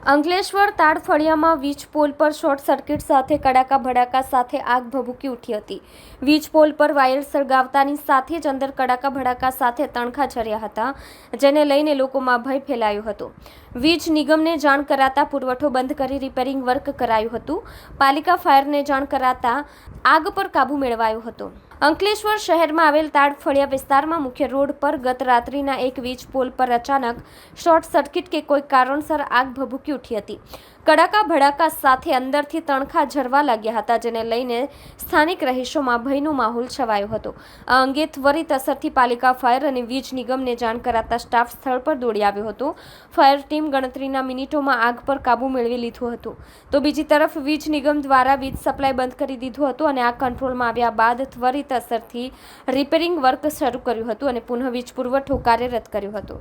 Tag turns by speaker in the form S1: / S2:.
S1: અંકલેશ્વર તાડફળિયામાં વીજ પોલ પર short circuit સાથે કડાકા ભડાકા સાથે આગ ભભૂકી ઉઠી હતી. વીજ પોલ પર વાયર સળગાવતાની સાથે જ અંદર કડાકા ભડાકા સાથે તણખા છર્યા હતા, જેને લઈને લોકોમાં ભય ફેલાયો હતો. વીજ નિગમને જાણ કરાતા પુરવઠો બંધ કરી રિપેરિંગ વર્ક કરાયું હતું. પાલિકા ફાયરને જાણ કરાતા આગ પર કાબૂ મેળવાયો હતો. અંકલેશ્વર શહેરમાં આવેલ તાડફળિયા વિસ્તારમાં મુખ્ય રોડ પર ગત રાત્રિના એક વીજ પોલ પર અચાનક શોર્ટ સર્કિટ કે કોઈ કારણસર આગ ભભૂકી ઉઠી હતી. કડાકા ભડાકા સાથે અંદરથી તણખા ઝરવા લાગ્યા હતા, જેને લઈને સ્થાનિક રહીશોમાં ભયનો માહોલ છવાયો હતો. આ અંગે ત્વરિત અસરથી પાલિકા, ફાયર અને વીજ નિગમને જાણ કરાતા સ્ટાફ સ્થળ પર દોડી આવ્યો હતો. ફાયર ટીમ ગણતરીના મિનિટોમાં આગ પર કાબૂ મેળવી લીધું હતું. તો બીજી તરફ વીજ નિગમ દ્વારા વીજ સપ્લાય બંધ કરી દીધું હતું અને આ કંટ્રોલમાં આવ્યા બાદ ત્વરિત અસરથી રિપેરિંગ વર્ક શરૂ કર્યું હતું અને પુનઃ વીજ પુરવઠો કાર્યરત કર્યો હતો.